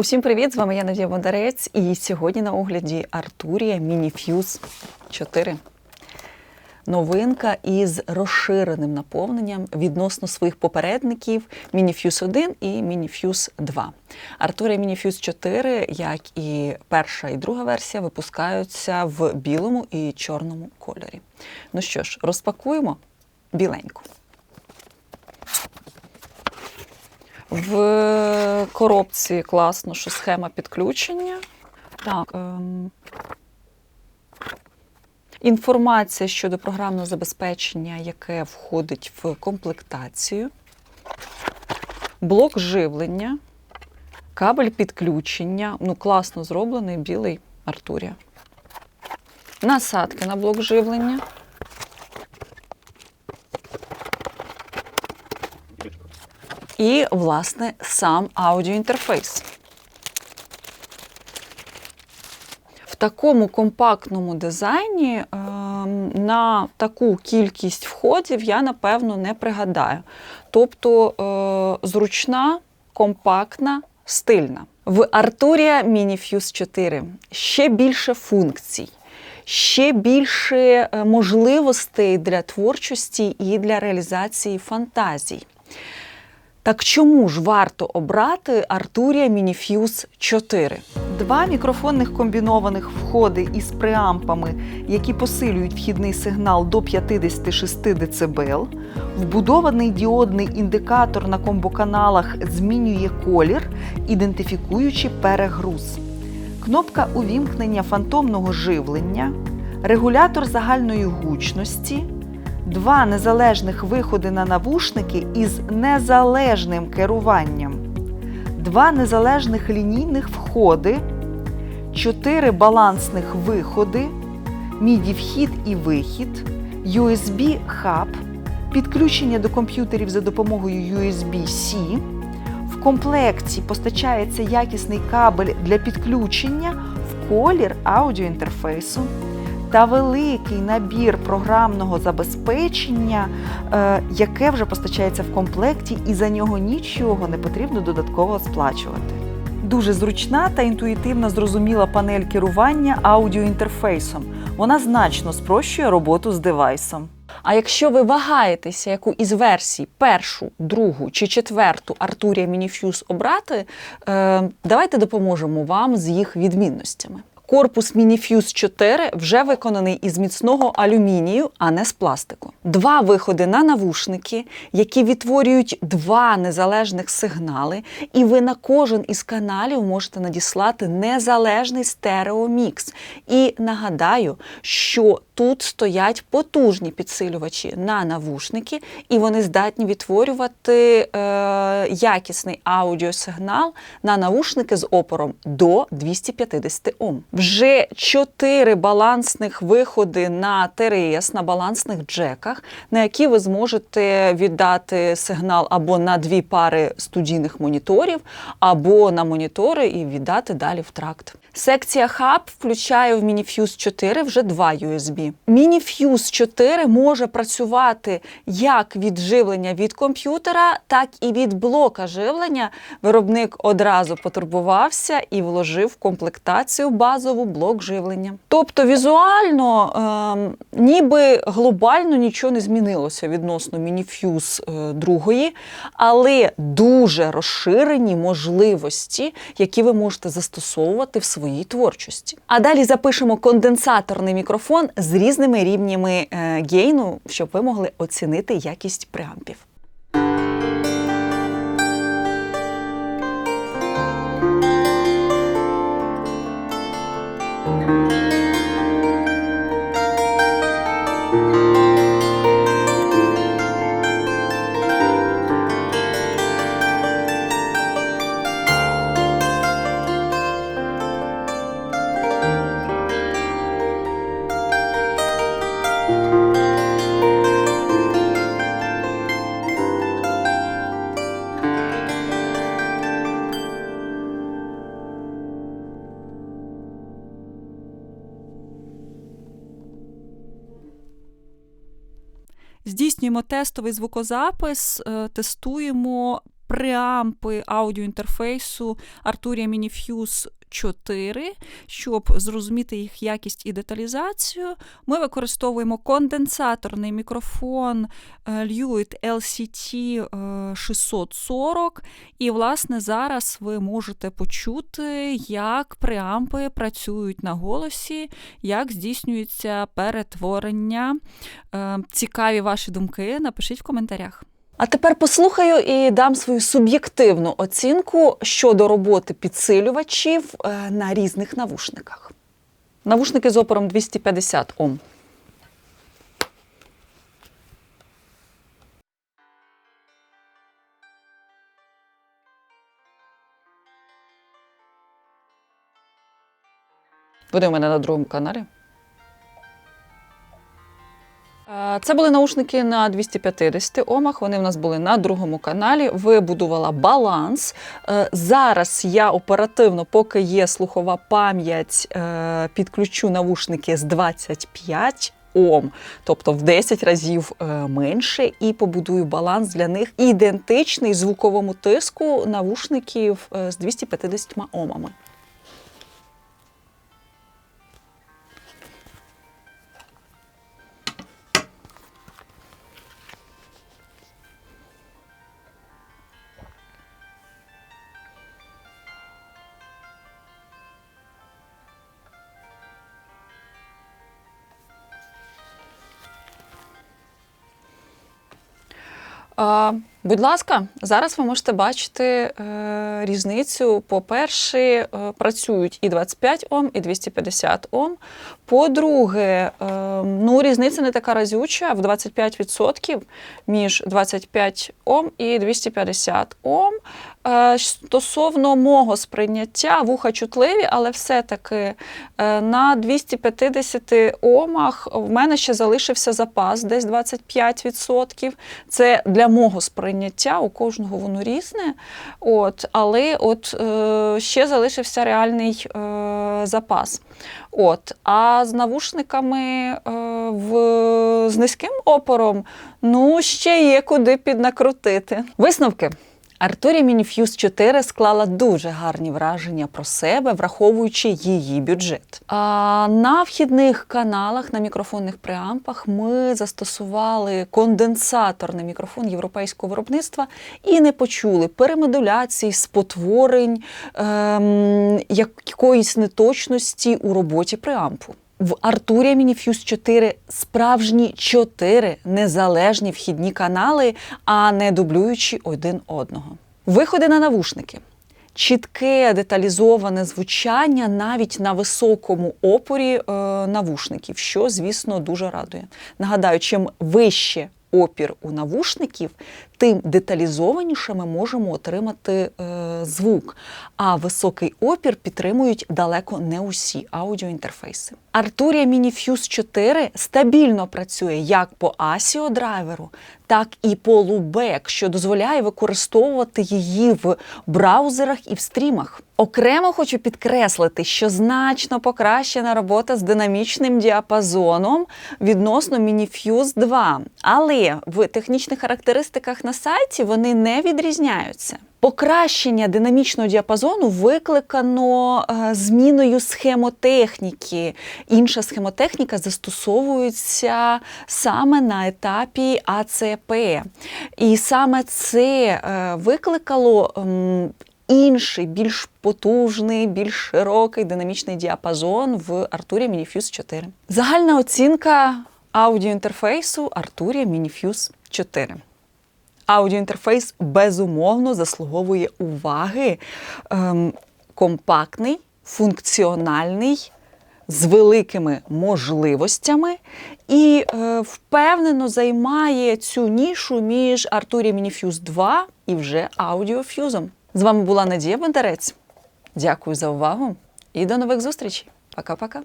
Усім привіт! З вами я Надія Бондарець. І сьогодні на огляді Arturia Minifuse 4. Новинка із розширеним наповненням відносно своїх попередників Minifuse 1 і Minifuse 2. Arturia Minifuse 4, як і перша і друга версія, випускаються в білому і чорному кольорі. Ну що ж, розпакуємо біленьку. В коробці класно, що схема підключення. Так. Ем... Інформація щодо програмного забезпечення, яке входить в комплектацію, блок живлення, кабель підключення. Ну, класно зроблений білий Артурія. Насадки на блок живлення. І, власне, сам аудіоінтерфейс. В такому компактному дизайні е, на таку кількість входів я, напевно, не пригадаю. Тобто е, зручна, компактна, стильна. В Arturia Minifuse 4 ще більше функцій. Ще більше е, можливостей для творчості і для реалізації фантазій. Так чому ж варто обрати Arturia Minifuse 4? Два мікрофонних комбінованих входи із преампами, які посилюють вхідний сигнал до 56 дБ, вбудований діодний індикатор на комбоканалах змінює колір, ідентифікуючи перегруз, кнопка увімкнення фантомного живлення, регулятор загальної гучності два незалежних виходи на навушники із незалежним керуванням, два незалежних лінійних входи, чотири балансних виходи, міді вхід і вихід, USB-хаб, підключення до комп'ютерів за допомогою USB-C. В комплекті постачається якісний кабель для підключення в колір аудіоінтерфейсу та великий набір програмного забезпечення, е, яке вже постачається в комплекті, і за нього нічого не потрібно додатково сплачувати. Дуже зручна та інтуїтивно зрозуміла панель керування аудіоінтерфейсом. Вона значно спрощує роботу з девайсом. А якщо ви вагаєтеся, яку із версій першу, другу чи четверту Arturia Minifuse обрати, е, давайте допоможемо вам з їх відмінностями. Корпус Minifuse 4 вже виконаний із міцного алюмінію, а не з пластику. Два виходи на навушники, які відтворюють два незалежних сигнали, і ви на кожен із каналів можете надіслати незалежний стереомікс. І нагадаю, що тут стоять потужні підсилювачі на навушники, і вони здатні відтворювати е, якісний аудіосигнал на навушники з опором до 250 Ом вже чотири балансних виходи на ТРС, на балансних джеках, на які ви зможете віддати сигнал або на дві пари студійних моніторів, або на монітори і віддати далі в тракт. Секція Hub включає в Minifuse 4 вже два USB. Minifuse 4 може працювати як від живлення від комп'ютера, так і від блока живлення. Виробник одразу потурбувався і вложив в комплектацію базову блок живлення. Тобто візуально, е, ніби глобально нічого не змінилося відносно 2, е, але дуже розширені можливості, які ви можете застосовувати в своїй творчості. А далі запишемо конденсаторний мікрофон з різними рівнями е, гейну, щоб ви могли оцінити якість преампів. Здійснюємо тестовий звукозапис, е, тестуємо преампи аудіоінтерфейсу Arturia Minifuse 4. Щоб зрозуміти їх якість і деталізацію, ми використовуємо конденсаторний мікрофон Lewitt LCT е, 640. І, власне, зараз ви можете почути, як преампи працюють на голосі, як здійснюється перетворення. Е, Цікаві ваші думки, напишіть в коментарях. А тепер послухаю і дам свою суб'єктивну оцінку щодо роботи підсилювачів е, на різних навушниках. Навушники з опором 250 Ом. Вони у мене на другому каналі. Це були наушники на 250 омах. Вони в нас були на другому каналі. Вибудувала баланс. Е, Зараз я оперативно, поки є слухова пам'ять, е, підключу навушники з 25 Ом, тобто в 10 разів е, менше, і побудую баланс для них ідентичний звуковому тиску навушників з 250 омами. А, будь ласка, зараз ви можете бачити е, різницю. По-перше, е, працюють і 25 Ом, і 250 Ом. По-друге, е, ну, різниця не така разюча в 25% між 25 Ом і 250 Ом. Е, Стосовно мого сприйняття, вуха чутливі, але все-таки е, на 250 омах в мене ще залишився запас, десь 25%. Це для мого сприйняття, у кожного воно різне. От, але от е, ще залишився реальний е, запас. От, а з навушниками е, в, з низьким опором ну, ще є куди піднакрутити. Висновки. Arturia Minifuse 4 склала дуже гарні враження про себе, враховуючи її бюджет. А на вхідних каналах, на мікрофонних преампах ми застосували конденсаторний мікрофон європейського виробництва і не почули перемодуляцій, спотворень, ем, якоїсь неточності у роботі преампу. В Arturia Minifuse 4 справжні чотири незалежні вхідні канали, а не дублюючи один одного. Виходи на навушники. Чітке деталізоване звучання навіть на високому опорі е, навушників, що, звісно, дуже радує. Нагадаю, чим вище опір у навушників, тим деталізованіше ми можемо отримати е, звук. А високий опір підтримують далеко не усі аудіоінтерфейси. Arturia Minifuse 4 стабільно працює як по ASIO драйверу, так і по Loopback, що дозволяє використовувати її в браузерах і в стрімах. Окремо хочу підкреслити, що значно покращена робота з динамічним діапазоном відносно Minifuse 2, але в технічних характеристиках на сайті вони не відрізняються. Покращення динамічного діапазону викликано е, зміною схемотехніки. Інша схемотехніка застосовується саме на етапі АЦП. І саме це е, викликало інший, більш потужний, більш широкий динамічний діапазон в Arturia Minifuse 4. Загальна оцінка аудіоінтерфейсу Arturia Minifuse 4. Аудіоінтерфейс безумовно заслуговує уваги. Ем, компактний, функціональний, з великими можливостями і е, впевнено займає цю нішу між Arturia Minifuse 2 і вже Audiofuse. З вами була Надія Бондарець. Дякую за увагу і до нових зустрічей. Пока-пока.